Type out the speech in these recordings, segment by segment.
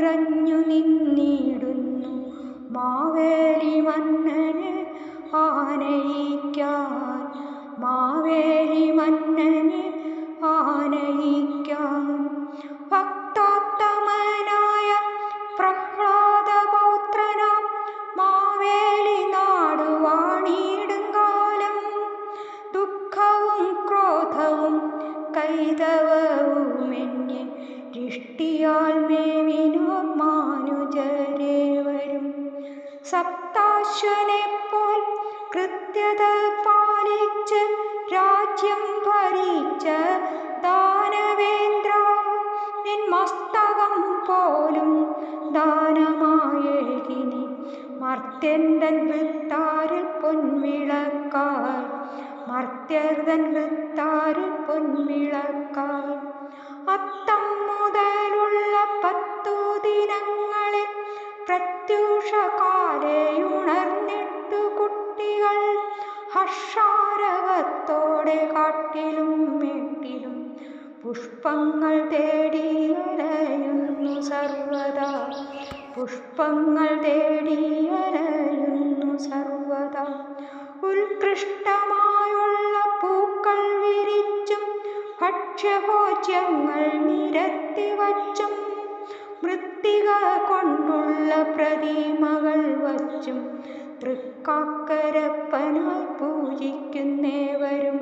നിറഞ്ഞു നിന്നിടുന്നു. മാവേലി മന്നനെ ആനയിക്കാൻ. മാവേലി മന്നനെ ആനയിക്കാൻ. ഭക്തോത്തമനായ പ്രഹ്ലാദ പൗത്രനാം മാവേലി നാടുവാണിടുങ്കാലം ദുഃഖവും ക്രോധവും കൈതവവും എന്നെ ദൃഷ്ടിയാൽ മേവി സപ്താശ്വനെ പോൽ കൃത്യത പാലിച്ച് രാജ്യം ഭരിച്ച ദാനവേന്ദ്ര നിൻ മസ്തകം പോലും ദാനമായേകിനി മർത്യന്തൻ വൃത്താരിൽ പൊൻവിളക്കാൽ മർത്യർതൻ വൃത്താരിൽ പൊൻവിളക്കാൽ അത്തം ഉണർന്നിട്ടു കുട്ടികൾ ഹർഷാരവത്തോടെ കാട്ടിലും മേട്ടിലും പുഷ്പങ്ങൾ തേടി അലയുന്നു സർവദാ. പുഷ്പങ്ങൾ തേടി അലയുന്നു സർവദാ. ഉത്കൃഷ്ടമായുള്ള പൂക്കൾ വിരിച്ചും ഭക്ഷ്യഭോജ്യങ്ങൾ നിരത്തി വച്ചും പ്രതിമകൾ വച്ചും തൃക്കാക്കരപ്പനായി പൂജിക്കുന്നേവരും.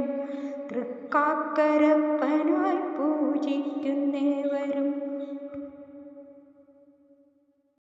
തൃക്കാക്കരപ്പനായി പൂജിക്കുന്നേ